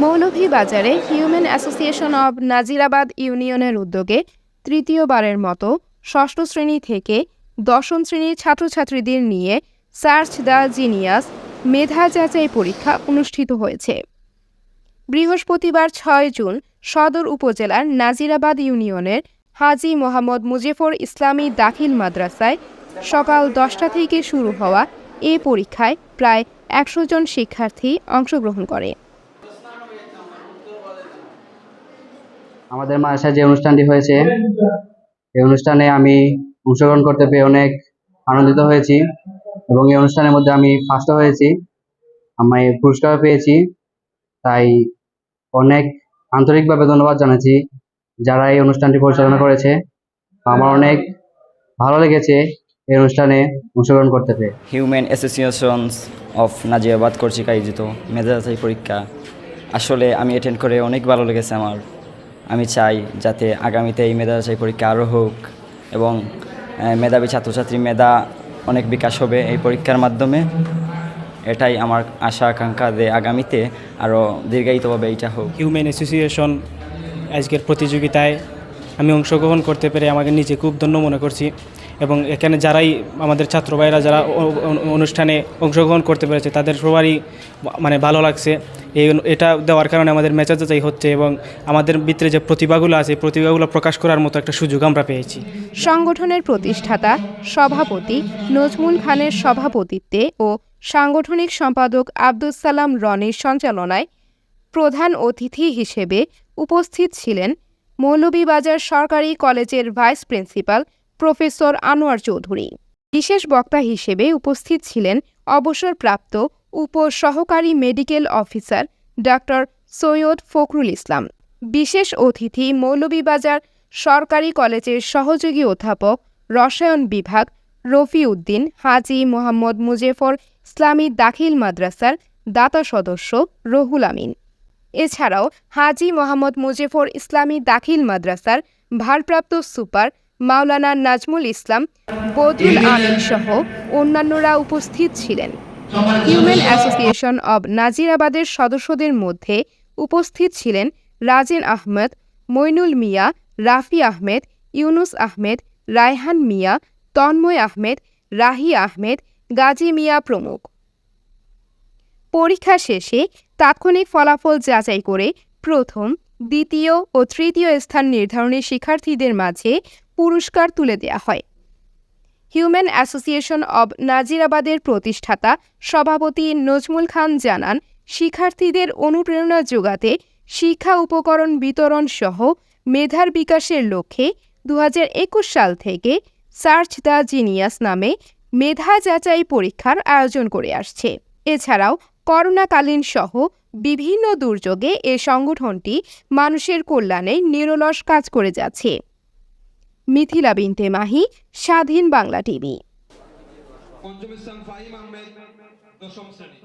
মৌলভীবাজারে human association of Nazirabad ইউনিয়নের উদ্যোগে তৃতীয়বারের মতো ষষ্ঠ শ্রেণি থেকে দশম শ্রেণির ছাত্রছাত্রীদের নিয়ে সার্চ দ্য জিনিয়াস মেধা যাচাই পরীক্ষা অনুষ্ঠিত হয়েছে। বৃহস্পতিবার ছয় জুন সদর উপজেলার নাজিরাবাদ ইউনিয়নের হাজি মোহাম্মদ মুজেফর ইসলামী দাখিল মাদ্রাসায় সকাল দশটা থেকে শুরু হওয়া এ পরীক্ষায় প্রায় একশো জন শিক্ষার্থী অংশগ্রহণ করে। আমাদের মাদ্রাসায় যে অনুষ্ঠানটি হয়েছে, এই অনুষ্ঠানে আমি অংশগ্রহণ করতে পেরে অনেক আনন্দিত হয়েছি এবং এই অনুষ্ঠানের মধ্যে আমি ফার্স্ট হয়েছি। আমি পুরস্কার পেয়েছি। তাই অনেক আন্তরিকভাবে ধন্যবাদ জানাচ্ছি যারা এই অনুষ্ঠানটি পরিচালনা করেছে। আমার অনেক ভালো লেগেছে এই অনুষ্ঠানে অংশগ্রহণ করতে পেরে হিউম্যান অ্যাসোসিয়েশনস অফ নাজিয়াবাদ কর্তৃক আয়োজিত মেধাযাচাই পরীক্ষা। আসলে আমি অ্যাটেন্ড করে অনেক ভালো লেগেছে আমার। আমি চাই যাতে আগামীতে এই মেধা যাচাই পরীক্ষা আরও হোক এবং মেধাবী ছাত্রছাত্রী মেধা অনেক বিকাশ হবে এই পরীক্ষার মাধ্যমে। এটাই আমার আশা, আকাঙ্ক্ষা যে আগামীতে আরও দীর্ঘায়িতভাবে এইটা হোক। হিউম্যান অ্যাসোসিয়েশন আজকের প্রতিযোগিতায় আমি অংশগ্রহণ করতে পেরে আমাকে নিজে খুব ধন্য মনে করছি। এবং এখানে যারাই আমাদের ছাত্র ভাইরা যারা অনুষ্ঠানে অংশগ্রহণ করতে পেরেছে, তাদের সবারই মানে ভালো লাগছে। এই এটা দেওয়ার কারণে আমাদের মেচা যাচাই হচ্ছে এবং আমাদের ভিতরে যে প্রতিভাগুলো আছে, প্রতিভাগুলো প্রকাশ করার মতো একটা সুযোগ আমরা পেয়েছি। সংগঠনের প্রতিষ্ঠাতা, সভাপতি নজমুল খানের সভাপতিত্বে ও সাংগঠনিক সম্পাদক আব্দুস সালাম রনির সঞ্চালনায় প্রধান অতিথি হিসেবে উপস্থিত ছিলেন মৌলভীবাজার সরকারি কলেজের vice principal professor Anwar Chowdhury. বিশেষ বক্তা হিসেবে উপস্থিত ছিলেন অবসরপ্রাপ্ত উপ সহকারী medical officer doctor Syed Fakhrul Islam. বিশেষ অতিথি মৌলভীবাজার সরকারি কলেজের সহযোগী অধ্যাপক রসায়ন বিভাগ রফি উদ্দিন হাজি মোহাম্মদ মুজেফর ইসলামী দাখিল মাদ্রাসার দাতা সদস্য রহুল আমিন। এছাড়াও হাজি মোহাম্মদ মুজেফর ইসলামী দাখিল মাদ্রাসার ভারপ্রাপ্ত সুপার মাওলানা নাজমুল ইসলাম বদরুল আমিন সহ অন্যান্যরা উপস্থিত ছিলেন। হিউম্যান অ্যাসোসিয়েশন অব নাজিরাবাদের সদস্যদের মধ্যে উপস্থিত ছিলেন রাজেন আহমেদ মইনুল মিয়া রাফি আহমেদ ইউনুস আহমেদ রায়হান মিয়া তন্ময় আহমেদ রাহি আহমেদ গাজী মিয়া প্রমুখ। পরীক্ষা শেষে তাৎক্ষণিক ফলাফল যাচাই করে প্রথম দ্বিতীয় ও তৃতীয় স্থান নির্ধারণী শিক্ষার্থীদের মাঝে পুরস্কার তুলে দেওয়া হয়। হিউম্যান অ্যাসোসিয়েশন অব নাজিরাবাদের প্রতিষ্ঠাতা সভাপতি নজমুল খান জানান, শিক্ষার্থীদের অনুপ্রেরণা যোগাতে শিক্ষা উপকরণ বিতরণ সহ মেধার বিকাশের লক্ষ্যে দু হাজার একুশ সাল থেকে সার্চ দ্য জিনিয়াস নামে মেধা যাচাই পরীক্ষার আয়োজন করে আসছে। এছাড়াও করোনাকালীন সহ বিভিন্ন দুর্যোগে এ সংগঠনটি মানুষের কল্যাণে নিরলস কাজ করে যাচ্ছে। মিথিলা বিনতে মাহি স্বাধীন বাংলা টিভি। পঞ্চম স্থান ফাহিম আহমেদ দশম শ্রেণি।